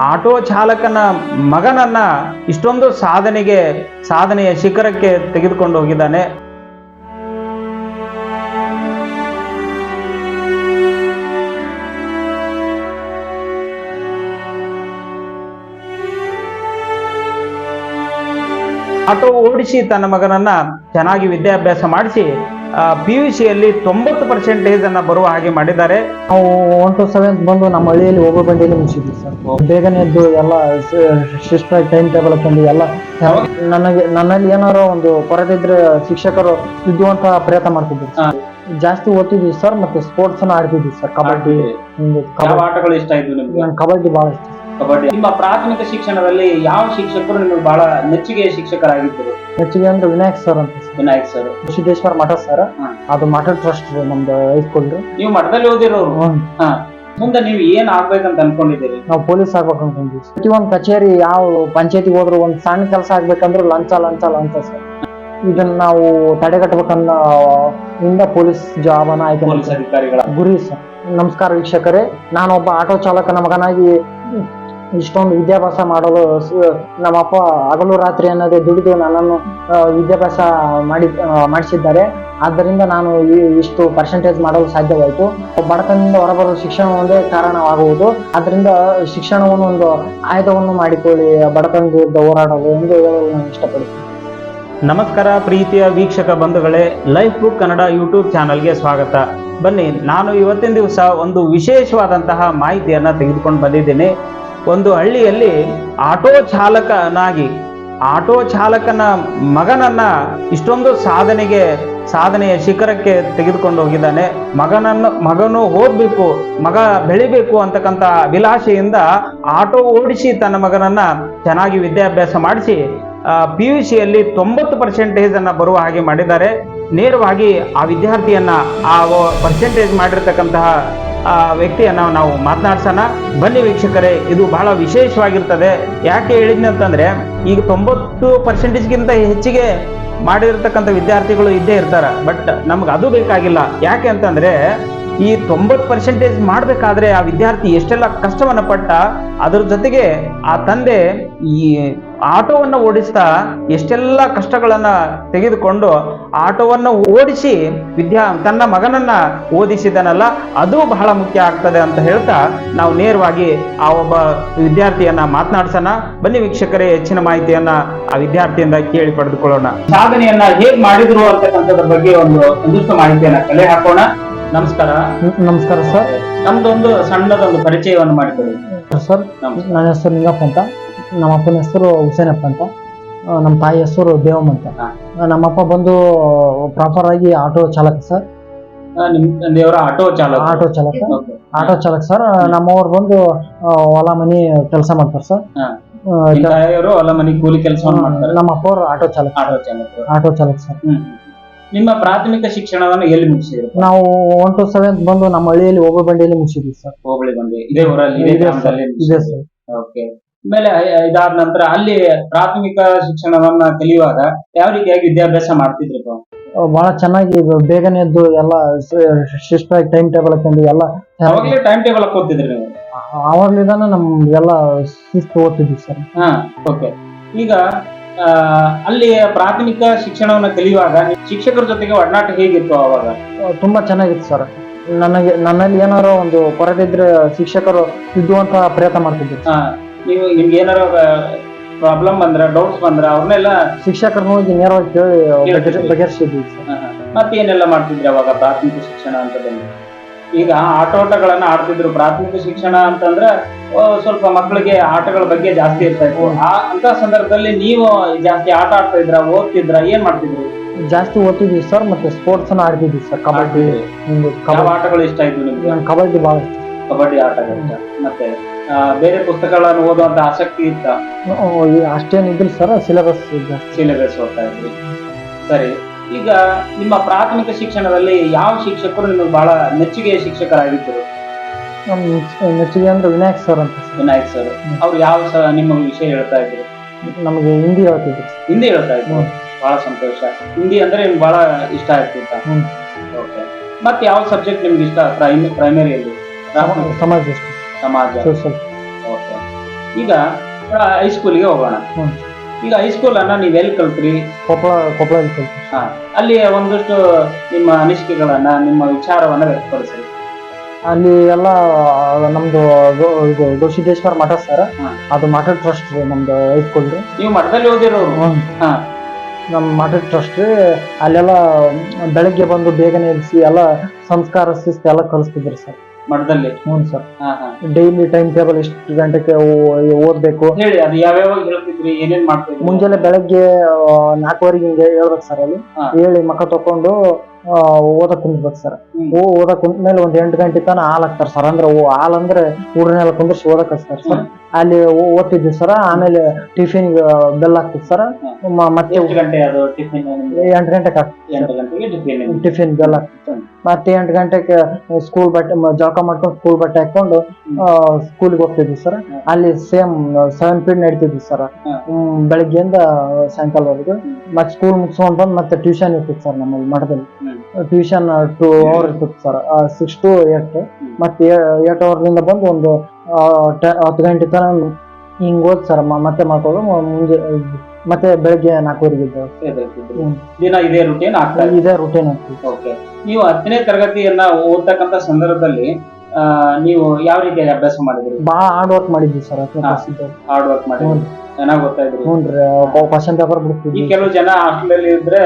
Auto ಚಾಲಕನ ಮಗನನ್ನ ಇಷ್ಟೊಂದು ಸಾಧನೆಗೆ, ಸಾಧನೆಯ ಶಿಖರಕ್ಕೆ ತೆಗೆದುಕೊಂಡು ಹೋಗಿದ್ದಾನೆ. ಆಟೋ ಓಡಿಸಿ ತನ್ನ ಮಗನನ್ನ ಚೆನ್ನಾಗಿ ವಿದ್ಯಾಭ್ಯಾಸ ಮಾಡಿಸಿ ಪಿ ಯು ಸಿಯಲ್ಲಿ ತೊಂಬತ್ತು ಪರ್ಸೆಂಟೇಜ್ ಅನ್ನ ಬರುವ ಹಾಗೆ ಮಾಡಿದ್ದಾರೆ. ನಾವು ಒನ್ ಟು ಸೆವೆಂತ್ ಬಂದು ನಮ್ಮ ಹಳ್ಳಿಯಲ್ಲಿ ಒಬ್ಬ ಬಂಡಿಯಲ್ಲಿ ಮುಗಿಸಿದ್ವಿ ಸರ್. ಬೇಗನೆ ಎದ್ದು ಎಲ್ಲ ಶಿಷ್ಟ ಟೈಮ್ ಟೇಬಲ್ ತಂದು ಎಲ್ಲ ನನಗೆ ನನ್ನಲ್ಲಿ ಏನಾರು ಒಂದು ಕೊರತೆ ಇದ್ರೆ ಶಿಕ್ಷಕರು ಇದ್ದುವಂತ ಪ್ರಯತ್ನ ಮಾಡ್ತಿದ್ವಿ ಜಾಸ್ತಿ ಓದ್ತಿದ್ವಿ ಸರ್ ಮತ್ತೆ ಸ್ಪೋರ್ಟ್ಸ್ ಆಡ್ತಿದ್ವಿ ಸರ್. ಕಬಡ್ಡಿ ಕಬಡ್ಡಿ. ಬಹಳ ಇಷ್ಟ ಕಬಡ್ಡಿ ನಿಮ್ಮ ಪ್ರಾಥಮಿಕ ಶಿಕ್ಷಣದಲ್ಲಿ ಯಾವ ಶಿಕ್ಷಕರು ನಿಮಗೆ ಬಹಳ ಮೆಚ್ಚುಗೆಯ ಶಿಕ್ಷಕರಾಗಿದ್ದರು? ಮೆಚ್ಚುಗೆ ಅಂದ್ರೆ ವಿನಾಯಕ್ ಸರ್ ಅಂತ ವಿನಾಯಕ್ ಸರ್ ಸಿದ್ದೇಶ್ವರ ಮಠ ಸರ್ ಹಾ. ಅದು ಮಠ ಟ್ರಸ್ಟ್ ನಮ್ದು ಹೈಸ್ಕೂಲ್ ರೀ ನೀವು ಮಠದಲ್ಲಿ ಓದಿರೋರು? ಹಾ. ಮುಂದೆ ನೀವು ಏನ್ ಆಗ್ಬೇಕಂತ ಅನ್ಕೊಂಡಿದ್ದೀರಿ? ನಾವು ಪೊಲೀಸ್ ಆಗ್ಬೇಕು ಅನ್ಕೊಂಡ್ವಿ ಪ್ರತಿಯೊಂದು ಕಚೇರಿ ಯಾವ ಪಂಚಾಯತಿ ಹೋದ್ರು ಒಂದ್ ಸಣ್ಣ ಕೆಲಸ ಆಗ್ಬೇಕಂದ್ರೆ ಲಂಚ ಲಂಚ ಲಂಚ ಸರ್ ಇದನ್ನ ನಾವು ತಡೆಗಟ್ಟಬೇಕನ್ನ ಇಂದ ಪೊಲೀಸ್ ಜಾಬ್ ಅನ್ನ ಆಯ್ಕೆ ಪೊಲೀಸ್ ಮಾಡ್ತೀವಿ. ಅಧಿಕಾರಿಗಳ. ಗುರಿ ಸರ್ ನಮಸ್ಕಾರ ವೀಕ್ಷಕರೇ. ನಾನೊಬ್ಬ ಆಟೋ ಚಾಲಕನ ಮಗನಾಗಿ ಇಷ್ಟೊಂದು ವಿದ್ಯಾಭ್ಯಾಸ ಮಾಡಲು ನಮ್ಮಪ್ಪ ಹಗಲು ರಾತ್ರಿ ಅನ್ನೋದೇ ದುಡಿದು ನನ್ನನ್ನು ವಿದ್ಯಾಭ್ಯಾಸ ಮಾಡಿ ಮಾಡಿಸಿದ್ದಾರೆ. ಆದ್ದರಿಂದ ನಾನು ಇಷ್ಟು ಪರ್ಸೆಂಟೇಜ್ ಮಾಡಲು ಸಾಧ್ಯವಾಯಿತು. ಬಡತನದಿಂದ ಹೊರಬರಲು ಶಿಕ್ಷಣ ಒಂದೇ ಕಾರಣವಾಗುವುದು. ಆದ್ದರಿಂದ ಶಿಕ್ಷಣವನ್ನು ಒಂದು ಆಯುಧವನ್ನು ಮಾಡಿಕೊಳ್ಳಿ, ಬಡತನದ ವಿರುದ್ಧ ಹೋರಾಡಲು ಎಂದು ಹೇಳಲು ನಾನು ಇಷ್ಟಪಡುತ್ತೇನೆ. ನಮಸ್ಕಾರ ಪ್ರೀತಿಯ ವೀಕ್ಷಕ ಬಂಧುಗಳೇ ಲೈಫ್ ಬುಕ್ ಕನ್ನಡ ಯೂಟ್ಯೂಬ್ ಚಾನಲ್ಗೆ ಸ್ವಾಗತ. ಬನ್ನಿ, ನಾನು ಇವತ್ತಿನ ದಿವಸ ಒಂದು ವಿಶೇಷವಾದಂತಹ ಮಾಹಿತಿಯನ್ನ ತೆಗೆದುಕೊಂಡು ಬಂದಿದ್ದೇನೆ. ಒಂದು ಹಳ್ಳಿಯಲ್ಲಿ ಆಟೋ ಚಾಲಕನಾಗಿ, ಆಟೋ ಚಾಲಕನ ಮಗನನ್ನ ಇಷ್ಟೊಂದು ಸಾಧನೆಗೆ, ಸಾಧನೆಯ ಶಿಖರಕ್ಕೆ ತೆಗೆದುಕೊಂಡು ಹೋಗಿದ್ದಾನೆ. ಮಗನನ್ನು, ಮಗನು ಓದಬೇಕು, ಮಗ ಬೆಳಿಬೇಕು ಅಂತಕ್ಕಂಥ ಅಭಿಲಾಷೆಯಿಂದ ಆಟೋ ಓಡಿಸಿ ತನ್ನ ಮಗನನ್ನ ಚೆನ್ನಾಗಿ ವಿದ್ಯಾಭ್ಯಾಸ ಮಾಡಿಸಿ ಪಿ ಯು ಸಿಯಲ್ಲಿ ತೊಂಬತ್ತು ಪರ್ಸೆಂಟೇಜ್ ಅನ್ನ ಬರುವ ಹಾಗೆ ಮಾಡಿದ್ದಾರೆ. ನೇರವಾಗಿ ಆ ವಿದ್ಯಾರ್ಥಿಯನ್ನ ಆ ಪರ್ಸೆಂಟೇಜ್ ಮಾಡಿರ್ತಕ್ಕಂತಹ ಆ ವ್ಯಕ್ತಿಯನ್ನ ನಾವು ಮಾತನಾಡ್ಸೋಣ. ಬನ್ನಿ ವೀಕ್ಷಕರೇ, ಇದು ಬಹಳ ವಿಶೇಷವಾಗಿರ್ತದೆ. ಯಾಕೆ ಹೇಳಿದ್ನಿ ಅಂತಂದ್ರೆ, ಈಗ ತೊಂಬತ್ತು ಪರ್ಸೆಂಟೇಜ್ಗಿಂತ ಹೆಚ್ಚಿಗೆ ಮಾಡಿರ್ತಕ್ಕಂಥ ವಿದ್ಯಾರ್ಥಿಗಳು ಇದ್ದೇ ಇರ್ತಾರೆ. ಬಟ್ ನಮ್ಗೆ ಅದು ಬೇಕಾಗಿಲ್ಲ. ಯಾಕೆ ಅಂತಂದ್ರೆ ಈ ತೊಂಬತ್ತು ಪರ್ಸೆಂಟೇಜ್ ಮಾಡಬೇಕಾದ್ರೆ ಆ ವಿದ್ಯಾರ್ಥಿ ಎಷ್ಟೆಲ್ಲ ಕಷ್ಟವನ್ನು ಪಟ್ಟ, ಅದರ ಜೊತೆಗೆ ಆ ತಂದೆ ಈ ಆಟೋವನ್ನ ಓಡಿಸ್ತಾ ಎಷ್ಟೆಲ್ಲ ಕಷ್ಟಗಳನ್ನ ತೆಗೆದುಕೊಂಡು ಆಟೋವನ್ನ ಓಡಿಸಿ ವಿದ್ಯಾ, ತನ್ನ ಮಗನನ್ನ ಓದಿಸಿದನಲ್ಲ, ಅದು ಬಹಳ ಮುಖ್ಯ ಆಗ್ತದೆ ಅಂತ ಹೇಳ್ತಾ ನಾವು ನೇರವಾಗಿ ಆ ಒಬ್ಬ ವಿದ್ಯಾರ್ಥಿಯನ್ನ ಮಾತನಾಡ್ಸೋಣ. ಬನ್ನಿ ವೀಕ್ಷಕರೇ, ಹೆಚ್ಚಿನ ಮಾಹಿತಿಯನ್ನ ಆ ವಿದ್ಯಾರ್ಥಿಯಿಂದ ಕೇಳಿ ಪಡೆದುಕೊಳ್ಳೋಣ. ಸಾಧನೆಯನ್ನ ಹೇಗೆ ಮಾಡಿದ್ರು ಅಂತಕ್ಕಂಥದ್ರ ಬಗ್ಗೆ ಒಂದು ಸಂದಿಷ್ಟ ಮಾಹಿತಿಯನ್ನ ಕಲೆ ಹಾಕೋಣ. ನಮಸ್ಕಾರ. ನಮಸ್ಕಾರ ಸರ್. ನಮ್ದೊಂದು ಸಣ್ಣದೊಂದು ಪರಿಚಯವನ್ನು ಮಾಡಿಕೊಡಿ. ಸರ್ ನನ್ನ ಹೆಸರು ನಿಂಗಪ್ಪ ಅಂತ. ನಮ್ಮ ಅಪ್ಪನ ಹೆಸರು ಹುಸೇನಪ್ಪ ಅಂತ. ನಮ್ಮ ತಾಯಿ ಹೆಸರು ದೇವಮ್ಮ ಅಂತ. ನಮ್ಮಪ್ಪ ಬಂದು ಪ್ರಾಪರ್ ಆಗಿ ಆಟೋ ಚಾಲಕ ಸರ್. ನಿಮ್ ಆಟೋ ಚಾಲಕ. ಆಟೋ ಚಾಲಕ. ಆಟೋ ಚಾಲಕ ಸರ್. ನಮ್ಮವ್ರು ಬಂದು ಹೊಲ ಮನಿ ಕೆಲಸ ಮಾಡ್ತಾರೆ ಸರ್. ಹೊಲ ಮನೆ ಕೂಲಿ ಕೆಲಸ ಮಾಡ್ತಾರೆ. ನಮ್ಮ ಅಪ್ಪವ್ರು ಆಟೋ ಚಾಲಕ. ಆಟೋ ಚಾಲಕರು. ಆಟೋ ಚಾಲಕ ಸರ್. ನಿಮ್ಮ ಪ್ರಾಥಮಿಕ ಶಿಕ್ಷಣವನ್ನು ಎಲ್ಲಿ ಮುಗಿಸಿದ್ರು? ನಾವು ಒನ್ ಟು ಸೆವೆಂತ್ ಬಂದು ನಮ್ಮ ಹಳ್ಳಿಯಲ್ಲಿ ಒಬ್ಬ ಬಂಡಿಯಲ್ಲಿ ಮುಗಿಸಿದ್ವಿ ಸರ್. ಹೋಬಳಿ ಬಂದು ಇದೇ ಊರಲ್ಲಿ ಇದೇ ಇದೆ ಸರ್ ಗ್ರಾಮದಲ್ಲಿ ಇದೆ ಸರ್. ಓಕೆ ಆಮೇಲೆ ಐ- ಇದಾದ ನಂತರ ಅಲ್ಲಿ ಪ್ರಾಥಮಿಕ ಶಿಕ್ಷಣವನ್ನ ಕಲಿಯುವಾಗ ಯಾವ ರೀತಿಯಾಗಿ ವಿದ್ಯಾಭ್ಯಾಸ ಮಾಡ್ತಿದ್ರು ಆ, ಬಹಳ ಚೆನ್ನಾಗಿ ಬೇಗನೆ ಎದ್ದು ಎಲ್ಲ ಶಿಸ್ಟಾಗಿ ಟೈಮ್ ಟೇಬಲ್ ಹಾಕೊಂಡು ಎಲ್ಲ ಅವಾಗಲೇ ಟೈಮ್ ಟೇಬಲ್ ಹಾಕೋತಿದ್ರಿ ನೀವು? ಅವಾಗ್ಲಿದಾನ ನಮ್ಗೆಲ್ಲ ಶಿಸ್ತು ಓದ್ತಿದ್ವಿ ಸರ್. ಹಾ ಓಕೆ ಈಗ ಆ, ಅಲ್ಲಿ ಪ್ರಾಥಮಿಕ ಶಿಕ್ಷಣವನ್ನ ಕಲಿಯುವಾಗ ಶಿಕ್ಷಕರ ಜೊತೆಗೆ ಒಡನಾಟ ಹೇಗಿತ್ತು ಅವಾಗ? ತುಂಬಾ ಚೆನ್ನಾಗಿತ್ತು ಸರ್. ನನಗೆ ನನ್ನಲ್ಲಿ ಏನಾರೋ ಒಂದು ಕೊರತೆ ಇದ್ರೆ ಶಿಕ್ಷಕರು ಇದ್ದುವಂತ ಪ್ರಯತ್ನ ಮಾಡ್ತಿದ್ರು. ನೀವು ನಿಮ್ಗೆ ಏನಾರ ಪ್ರಾಬ್ಲಮ್ ಬಂದ್ರ ಡೌಟ್ಸ್ ಬಂದ್ರ ಅವ್ರನ್ನೆಲ್ಲ ಶಿಕ್ಷಕರನ್ನ ಹೋಗಿ ನೇರವಾಗಿ ಕೇಳಿ. ಬಗೆಹರಿಸಿದ್ವಿ ಸರ್. ಮತ್ತೇನೆಲ್ಲ ಮಾಡ್ತಿದ್ರಿ ಅವಾಗ ಪ್ರಾಥಮಿಕ ಶಿಕ್ಷಣ ಅಂತ ಈಗ ಆಟೋಟಗಳನ್ನ ಆಡ್ತಿದ್ರು. ಪ್ರಾಥಮಿಕ ಶಿಕ್ಷಣ ಅಂತಂದ್ರೆ ಸ್ವಲ್ಪ ಮಕ್ಕಳಿಗೆ ಆಟಗಳ ಬಗ್ಗೆ ಜಾಸ್ತಿ ಇರ್ತಾ ಇತ್ತು ಆ ಅಂತ ಸಂದರ್ಭದಲ್ಲಿ ನೀವು ಜಾಸ್ತಿ ಆಟ ಆಡ್ತಾ ಇದ್ರ ಓದ್ತಿದ್ರ ಏನ್ ಮಾಡ್ತಿದ್ರಿ? ಜಾಸ್ತಿ ಓದ್ತಿದ್ವಿ ಸರ್ ಮತ್ತೆ ಸ್ಪೋರ್ಟ್ಸ್ ಆಡ್ತಿದ್ವಿ ಸರ್ ಕಬಡ್ಡಿ. ಯಾವ ಆಟಗಳು ಇಷ್ಟ ಆಯ್ತು ನಿಮ್ಗೆ? ಕಬಡ್ಡಿ ಬಹಳ ಕಬಡ್ಡಿ ಆಟ ಮತ್ತೆ ಬೇರೆ ಪುಸ್ತಕಗಳನ್ನು ಓದುವಂತ ಆಸಕ್ತಿ ಇತ್ತ? ಅಷ್ಟೇನಿದ್ರು ಸರ್ ಸಿಲೆಬಸ್ ಸಿಲೆಬಸ್ ಓದ್ತಾ ಇದ್ರಿ. ಸರಿ. ಈಗ ನಿಮ್ಮ ಪ್ರಾಥಮಿಕ ಶಿಕ್ಷಣದಲ್ಲಿ ಯಾವ ಶಿಕ್ಷಕರು ನಿಮಗೆ ಬಹಳ ಮೆಚ್ಚುಗೆಯ ಶಿಕ್ಷಕರಾಗಿದ್ದರು? ನಮ್ಮ ಮೆಚ್ಚುಗೆ ಅಂದ್ರೆ ವಿನಾಯಕ್ ಸರ್ ಅಂತ. ಸರ್ ವಿನಾಯಕ್ ಸರ್ ಅವ್ರು ಯಾವ ಸ ನಿಮ್ಮ ವಿಷಯ ಹೇಳ್ತಾ ಇದ್ರು? ನಮಗೆ ಹಿಂದಿ ಹೇಳ್ತಿದ್ರು. ಹಿಂದಿ ಹೇಳ್ತಾ ಇದ್ರು? ಬಹಳ ಸಂತೋಷ. ಹಿಂದಿ ಅಂದ್ರೆ ನಿಮ್ಗೆ ಬಹಳ ಇಷ್ಟ ಆಗ್ತಿತ್ತ? ಹ್ಮ್. ಓಕೆ ಮತ್ತೆ ಯಾವ ಸಬ್ಜೆಕ್ಟ್ ನಿಮ್ಗೆ ಇಷ್ಟ? ಪ್ರೈಮರಿಯಲ್ಲಿ ಸಮ- ಸಮಾಜ ಸಮಾಜ. ಸೋಷಲ್ ಓಕೆ ಈಗ ಹೈಸ್ಕೂಲಿಗೆ ಹೋಗೋಣ. ಹ್ಮ್. ಈಗ ಹೈಸ್ಕೂಲ್ ಅನ್ನ ನೀವ್ ಎಲ್ಲಿ ಕಲ್ತ್ರಿ? ಕೊಪ್ಪಳ ಕೊಪ್ಪಳದಲ್ಲಿ ಹಾ ಅಲ್ಲಿ ಒಂದಷ್ಟು ನಿಮ್ಮ ಅನಿಸಿಕೆಗಳನ್ನ ನಿಮ್ಮ ವಿಚಾರವನ್ನ ವ್ಯಕ್ತಪಡಿಸಿ ಅಲ್ಲಿ ಎಲ್ಲ ನಮ್ದು ಗೋ- ಇದು ಗವಿಸಿದ್ದೇಶ್ವರ ಮಠ ಸರ್. ಅದು ಮಠ ಟ್ರಸ್ಟ್ ರೀ ನಮ್ದು ಹೈಸ್ಕೂಲ್ ರೀ. ನೀವು ಮಠದಲ್ಲಿ ಓದಿರೋರು? ಹಾ. ನಮ್ಮ ಮಠ ಟ್ರಸ್ಟ್ ರೀ. ಅಲ್ಲೆಲ್ಲ ಬೆಳಗ್ಗೆ ಬಂದು ಬೇಗನೆ ಎಲ್ಸಿ ಎಲ್ಲ ಸಂಸ್ಕಾರ ಶಿಸ್ತು ಎಲ್ಲ ಕಲಿಸ್ತಿದ್ರಿ ಸರ್. ಮಠದಲ್ಲಿ? ಹ್ಞೂ ಸರ್. ಹಾ ಹಾ. ಡೈಲಿ ಟೈಮ್ ಟೇಬಲ್ ಎಷ್ಟು ಗಂಟೆಗೆ ಓ- ಓದ್ಬೇಕು? ಹೇಳಿ ಅದು ಯಾವ್ಯಾವ ಹೇಳ್ತಿದ್ರಿ ಏನೇನ್ ಮಾಡ್ತಾ ಮುಂಜಾನೆ ಬೆಳಗ್ಗೆ ಆ, ನಾಲ್ಕುವರೆಗೆ ಹಿಂಗೆ ಹೇಳ್ಬೇಕು ಸರ್ ಅಲ್ಲಿ. ಹಾ. ಹೇಳಿ ಮಕ್ಕ ತಕೊಂಡು ಓದಕ್ ಕುಂದ್ಬೇಕು ಸರ್. ಓ ಓದಕ್ ಕುಂತ ಮೇಲೆ ಒಂದ್ ಎಂಟು ಗಂಟೆ ತನ ಹಾಲ್ ಹಾಕ್ತಾರ ಸರ್. ಅಂದ್ರೆ ಓ ಹಾಲ್ ಅಂದ್ರೆ ಹುಡ್ರನ್ನೆಲ್ಲ ಕುಂದ್ರಿಸಿ ಓದಕ್ ಹಚ್ತಾರ ಸರ್. ಅಲ್ಲಿ ಓದ್ತಿದ್ವಿ ಸರ್. ಆಮೇಲೆ ಟಿಫಿನ್ ಬೆಲ್ ಹಾಕ್ತಿದ್ ಸರ್. ಮತ್ತೆ? ಎಂಟು ಗಂಟೆಗೆ ಟಿಫಿನ್ ಬೆಲ್ ಹಾಕ್ತಿತ್ತು ಮತ್ತೆ ಎಂಟು ಗಂಟೆಗೆ ಸ್ಕೂಲ್ ಬಟ್ಟೆ ಜಳಕ ಮಾಡ್ಕೊಂಡು ಸ್ಕೂಲ್ ಬಟ್ಟೆ ಹಾಕೊಂಡು ಸ್ಕೂಲಿಗೆ ಹೋಗ್ತಿದ್ವಿ ಸರ್. ಅಲ್ಲಿ ಸೇಮ್ ಸೆವೆನ್ ಪೀರಿಯಡ್ ನಡೀತಿದ್ವಿ ಸರ್. ಬೆಳಗ್ಗೆಯಿಂದ ಸಾಯಂಕಾಲವರೆಗೂ. ಮತ್ತೆ ಸ್ಕೂಲ್ ಮುಗಿಸ್ಕೊಂಡ್ ಬಂದು ಮತ್ತೆ ಟ್ಯೂಷನ್ ಇರ್ತಿತ್ತು ಸರ್ ನಮ್ಮಲ್ಲಿ ಮಠದಲ್ಲಿ. ಟ್ಯೂಷನ್ ಟೂ ಅವರ್ ಇರ್ತಿತ್ತು ಸರ್ ಸಿಕ್ಸ್ ಟು ಏಟ್ ಮತ್ತೆ ಏಟ್ ಅವರ್ನಿಂದ ಬಂದು ಒಂದು ಹತ್ತು ಗಂಟೆ ತನಕ ಹಿಂಗ್ ಓದ್ ಸರ್ ಮತ್ತೆ ಮಾಡ್ಕೊಂಡು ಮುಂಜೆ ಮತ್ತೆ ಬೆಳಗ್ಗೆ ನಾಲ್ಕೂವರೆಗೆ. ದಿನ ಇದೇ ರುಟೀನ್ ಇದೆ. ರುಟೀನ್ ಓಕೆ ನೀವು ಹತ್ತನೇ ತರಗತಿಯನ್ನ ಓದ್ತಕ್ಕಂತ ಸಂದರ್ಭದಲ್ಲಿ ನೀವು ಯಾವ ರೀತಿಯಾಗಿ ಅಭ್ಯಾಸ ಮಾಡಿದ್ರಿ? ಬಾ ಹಾರ್ಡ್ ವರ್ಕ್ ಮಾಡಿದ್ವಿ ಸರ್. ಹಾರ್ಡ್ ವರ್ಕ್ ಮಾಡಿದ್ರಿ. ಚೆನ್ನಾಗಿ ಓದ್ತಾ ಇದ್ರಿ? ಹ್ಞೂ ರೀ ಕ್ವಶನ್ ಪೇಪರ್ ಬಿಡ್ತೀವಿ. ಬಿಡ್ತಿದ್ವಿ ಕೆಲವು ಜನ ಹಾಸ್ಟೆಲ್ ಅಲ್ಲಿ ಇದ್ರೆ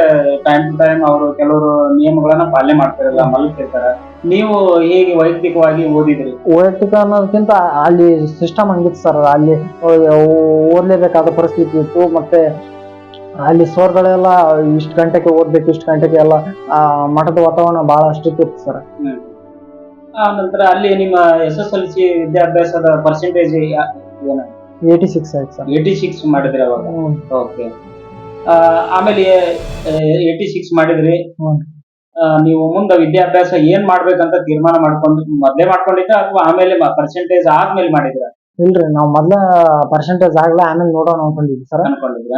ಟೈಮ್ ಟು ಟೈಮ್ ಅವರು ಕೆಲವರು ನಿಯಮಗಳನ್ನ ಪಾಲನೆ ಮಾಡ್ತಾರಲ್ಲ ಮಲಗ್ತಿರ್ತಾರ ನೀವು ಹೇಗೆ ವೈಯಕ್ತಿಕವಾಗಿ ಓದಿದ್ರಿ? ವೈಯಕ್ತಿಕ ಅನ್ನೋದಕ್ಕಿಂತ ಅಲ್ಲಿ ಸಿಸ್ಟಮ್ ಹಂಗಿತ್ತು ಸರ್ ಅಲ್ಲಿ ಓದ್ಲೇಬೇಕಾದ ಪರಿಸ್ಥಿತಿ ಇತ್ತು ಮತ್ತೆ ಅಲ್ಲಿ ಸೋರ್ಗಳೆಲ್ಲ ಇಷ್ಟು ಗಂಟೆಗೆ ಓದ್ಬೇಕು ಇಷ್ಟು ಗಂಟೆಗೆ ಎಲ್ಲ ಆ, ಮಠದ ವಾತಾವರಣ ಬಹಳ ಇತ್ತು ಸರ್. ನಂತರ ಅಲ್ಲಿ ನಿಮ್ಮ ಎಸ್ ಎಸ್ ಎಲ್ ಸಿ ವಿದ್ಯಾಭ್ಯಾಸದ ಪರ್ಸೆಂಟೇಜ್ ಏನು? ಏಯ್ಟಿ ಸಿಕ್ಸ್ ಆಯ್ತು ಸರ್. ಏಯ್ಟಿ ಸಿಕ್ಸ್ ಮಾಡಿದ್ರಿ ಅವಾಗ. ಓಕೆ ಆಮೇಲೆ ಏಯ್ಟಿ ಸಿಕ್ಸ್ ಮಾಡಿದ್ರಿ. ಆ, ನೀವು ಮುಂದೆ ವಿದ್ಯಾಭ್ಯಾಸ ಏನ್ ಮಾಡ್ಬೇಕಂತ ತೀರ್ಮಾನ ಮಾಡ್ಕೊಂಡು ಮೊದ್ಲೇ ಮಾಡ್ಕೊಂಡಿದ್ದ ಅಥವಾ ಆಮೇಲೆ ಪರ್ಸೆಂಟೇಜ್ ಆದ್ಮೇಲೆ ಮಾಡಿದ್ರ? ಇಲ್ರಿ ನಾವು ಮೊದ್ಲ ಪರ್ಸೆಂಟೇಜ್ ಆಗ್ಲಾ ಆಮೇಲೆ ನೋಡೋಣ ಅನ್ಕೊಂಡಿದ್ವಿ ಸರ್. ಅನ್ಕೊಂಡಿದ್ರ?